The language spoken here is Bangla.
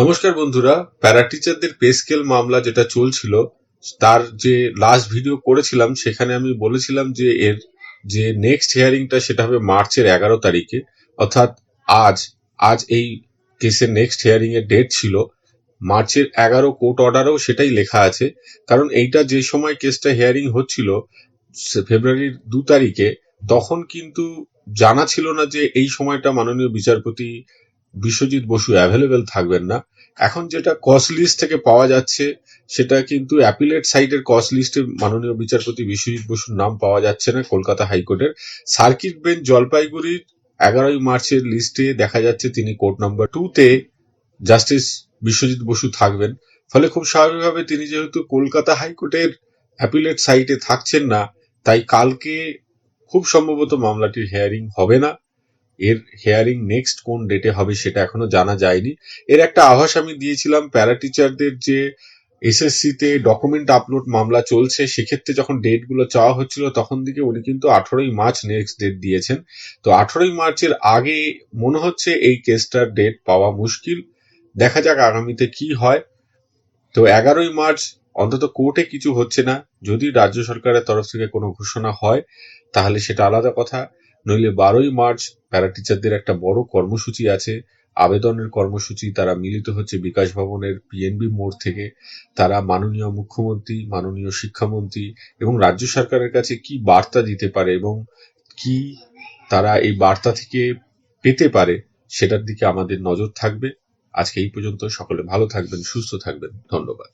নমস্কার বন্ধুরা, প্যারা টিচারদের পে স্কেল মামলা যেটা চলছিল, তার যে লাস্ট ভিডিও করেছিলাম, সেখানে আমি বলেছিলাম যে এর যে নেক্সট হিয়ারিংটা সেটা হবে মার্চের এগারো তারিখে। অর্থাৎ আজ আজ এই কেসের নেক্সট হিয়ারিং এর ডেট ছিল। মার্চের এগারো কোর্ট অর্ডারেও সেটাই লেখা আছে। কারণ এইটা যে সময় কেসটা হিয়ারিং হচ্ছিল ফেব্রুয়ারির দু তারিখে, তখন কিন্তু জানা ছিল না যে এই সময়টা মাননীয় বিচারপতি বিশ্বজিৎ বসু অ্যাভেলেবেল থাকবেন না। এখন যেটা কস্ট লিস্ট থেকে পাওয়া যাচ্ছে, সেটা কিন্তু অ্যাপিলেট সাইটের কস্ট লিস্টে মাননীয় বিচারপতি বিশ্বজিৎ বসুর নাম পাওয়া যাচ্ছে না কলকাতা হাইকোর্টের। সার্কিট বেঞ্চ জলপাইগুড়ির এগারোই মার্চের লিস্টে দেখা যাচ্ছে তিনি কোর্ট নাম্বার টু তে জাস্টিস বিশ্বজিৎ বসু থাকবেন। ফলে খুব স্বাভাবিকভাবে তিনি যেহেতু কলকাতা হাইকোর্টের অ্যাপিলেট সাইটে থাকছেন না, তাই কালকে খুব সম্ভবত মামলাটির হেয়ারিং হবে না। এর হেয়ারিং নেক্সট কোন ডেটে হবে সেটা এখনও জানা যায়নি। এর একটা আভাস আমি দিয়েছিলাম প্যারা টিচারদের যে এসএসসি তে ডকুমেন্ট আপলোড মামলা চলছে, সেক্ষেত্রে যখন ডেটগুলো চাওয়া হচ্ছিল, তখন দিকে উনি কিন্তু আঠারোই মার্চ নেক্সট ডেট দিয়েছেন। তো আঠারোই মার্চের আগে মনে হচ্ছে এই কেসটার ডেট পাওয়া মুশকিল। দেখা যাক আগামীতে কি হয়। তো এগারোই মার্চ, অন্তত কোর্টে কিছু হচ্ছে না। যদি রাজ্য সরকারের তরফ থেকে কোনো ঘোষণা হয়, তাহলে সেটা আলাদা কথা। নইলে বারোই মার্চ প্যারা টিচারদের একটা বড় কর্মসূচি আছে। আবেদনের কর্মসূচি, তারা মিলিত হচ্ছে বিকাশ ভবনের পিএনবি মোড় থেকে। তারা মাননীয় মুখ্যমন্ত্রী, মাননীয় শিক্ষামন্ত্রী এবং রাজ্য সরকারের কাছে কি বার্তা দিতে পারে এবং কি তারা এই বার্তা থেকে পেতে পারে সেটার দিকে আমাদের নজর থাকবে। আজকে এই পর্যন্ত সকলে ভালো থাকবেন, সুস্থ থাকবেন। ধন্যবাদ।